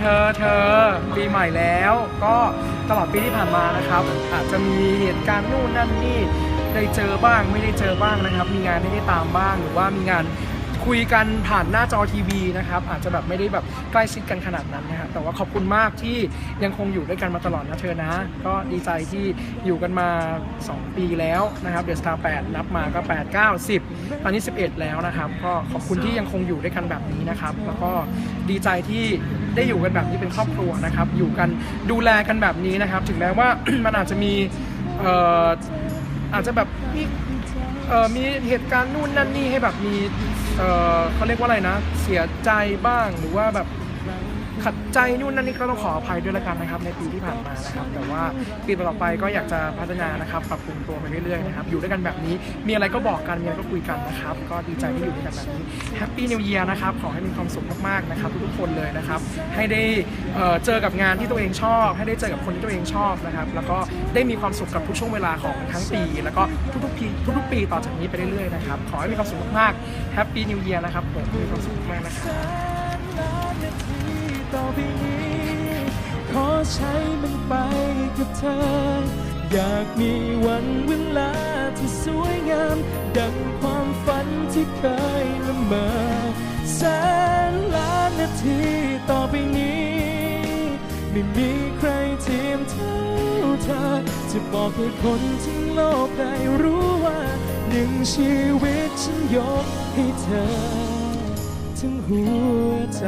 เธอเธอปีใหม่แล้ว ก็ตลอดปีที่ผ่านมานะครับ อาจจะมีเหตุการณ์นู่นนั่นนี่ได้เจอบ้างไม่ได้เจอบ้างนะครับ มีงานให้ได้ตามบ้างหรือว่ามีงาน คุยกันผ่านหน้าจอทีวีนะครับ อาจจะแบบไม่ได้แบบใกล้ชิดกันขนาดนั้นนะครับแต่ว่าขอบคุณมากที่ยังคงอยู่ด้วยกันมาตลอดนะเธอนะ ก็ดีใจที่อยู่กันมา 2 ปีแล้วนะครับเดอะสตาร์8นับมาก็ 8 9 10 ตอนนี้ 11 แล้วนะครับ ก็ขอบคุณที่ยังคงอยู่ด้วยกันแบบนี้นะครับ แล้วก็ดีใจที่ได้อยู่กันแบบนี้เป็นครอบครัวนะครับ อยู่กันดูแลกันแบบนี้นะครับ ถึงแม้ว่า มันอาจจะมีอาจจะแบบ เอ่อมีเหตุการณ์นู่นนั่นนี่ให้แบบมีเอ่อเขาเรียกว่าอะไรนะ เสียใจบ้างหรือว่าแบบ ขัดใจนู่นนั่นนี่ก็ต้องขออภัยด้วยละกันนะครับ ในปีที่ผ่านมานะครับ แต่ว่าปีต่อไปก็อยากจะพัฒนานะครับปรับปรุงตัวไปเรื่อยๆนะครับอยู่ด้วยกันแบบนี้มีอะไรก็บอกกันมีอะไรก็คุยกันนะครับ ก็ดีใจที่อยู่ด้วยกันแบบนี้แฮปปี้นิว e ย r นะครับขอให้มีความสุขมากๆนะครับทุกๆคนเลยนะครับให้ได้เเจอกับงานที่ตัวเองชอบ ให้ได้เจอกับคนที่ตัวเองชอบนะครับ แล้วก็ได้มีความสุขกับทุกช่วงเวลาของทั้งปี แล้วก็ทุกๆปีทุกๆปีต่อจากนี้ไปเรื่อยๆนะครับขอให้มีความสุขมากๆแฮปปี้นิว e ย r นะครับผมมีความสุขมากนะครับ ใช้มันไปกับเธอ อยากมีวันเวลาที่สวยงาม ดังความฝันที่เคยละเมอแสนล้านนาทีต่อไปนี้ ไม่มีใครเทียมเท่าเธอ จะบอกให้คนทั้งโลกได้รู้ว่า หนึ่งชีวิตฉันยกให้เธอ ทั้งหัวใจ